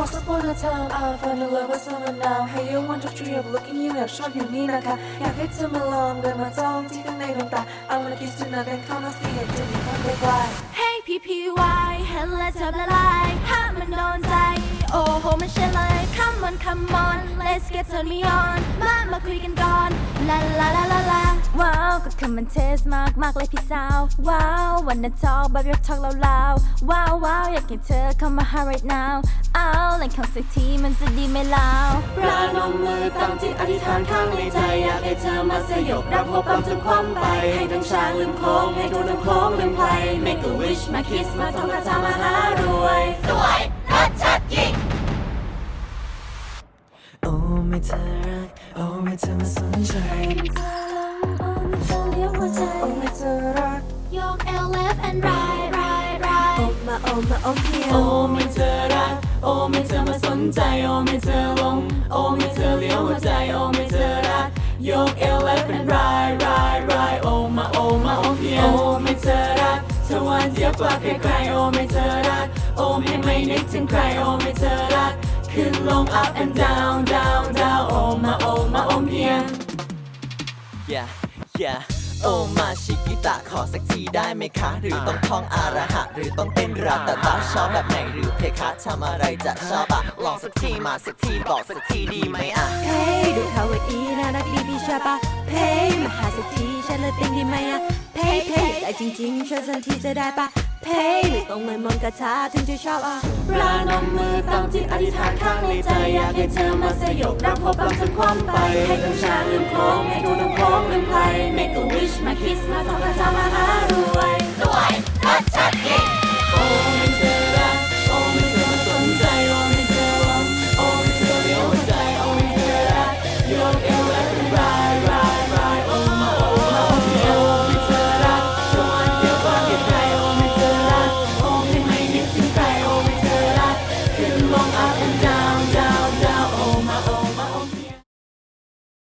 Once upon a time I fell in love with someone now Hey you want to tree of looking you แอบชอบอยู่นี่นะคะ อยากให้เธอมาลองเดินมาจ้องที่ข้างในดวงตา I wanna kiss tonight and come and see it จะมีคนใกล้ๆ Hey PPY เห็นแล้วเธอละลายภาพมันโดนใจ โอ้โหไม่ใช่เลย Come on come on let's get turn me on มามาคุยกันก่อนลาลาลาลาลาว้าว ก็คือมันเทสมากมากเลยพี่สาว ว้าววันนั้นทอกแบบอยากทอกลาวๆว้าวว้าวอยากให้เธอเข้ามาหา right now เอาเล่นคำสักทีมันจะดีไหมเล่าประนมมือตั้งจิตอธิษฐานข้างในใจ อยากให้เธอมาสยบรับพบปั๊มจนคว่ำไป ให้ทั้งช้างลืมโค้งให้ทุกทั้งโค้งลืมใคร Make a wish มา kiss มาท่องคาถามหารวยสวยรักชัดยิงโอ้ไม่เธอรักโอ้ไม่เธอมาสนใจ โอ้ไม่เธอรักยก L left and right right right โอ้มาโอ้มาโอ้เพียงโอ้ไม่เธอรักโอ้ไม่เธอมาสนใจโอ้ไม่เธอหลงโอ้ไม่เธอเลี้ยวหัวใจโอ้ไม่เธอรักยกเอวและเป็นรายรายรายโอ้มาโอ้มาโอ้เพียงโอ้ไม่เธอรักเธอหวานเจี๊ยบกว่าใครๆโอ้ไม่เธอรักโอ้ไม่ไม่นึกถึงใครโอ้ไม่เธอรักขึ้นลง up and down down down โอ้มาโอ้มาโอ้เพียง yeah yeah โอ้มาชิกิตะขอสักทีได้ไหมคะ หรือต้องท่องอาระหะ หรือต้องเต้นรัตตาชอบแบบไหนหรือเพคะทำอะไรจะชอบอะลองสักทีมาสักทีบอกสักทีดีไหมอะเฮ้ยดูเขาว่าอีน่ารักดีพี่ชอบปะเพย์มาหาสักทีฉันเลยติงดีไหมอะเพย์เพย์อยากได้จริงๆช่วยสักทีจะได้ปะเพย์ไม่ต้องเลยมองกระชาถึงจะชอบอะประนมมือตั้งจิตอธิษฐานข้างในใจอยากให้เธอมาสยบรับพบปั๊มจนคว่ำไปให้ทั้งช้างลืมโค้งให้ทุกทั้งโค้งลื มาคิสมา kiss มาองคาถามหารวย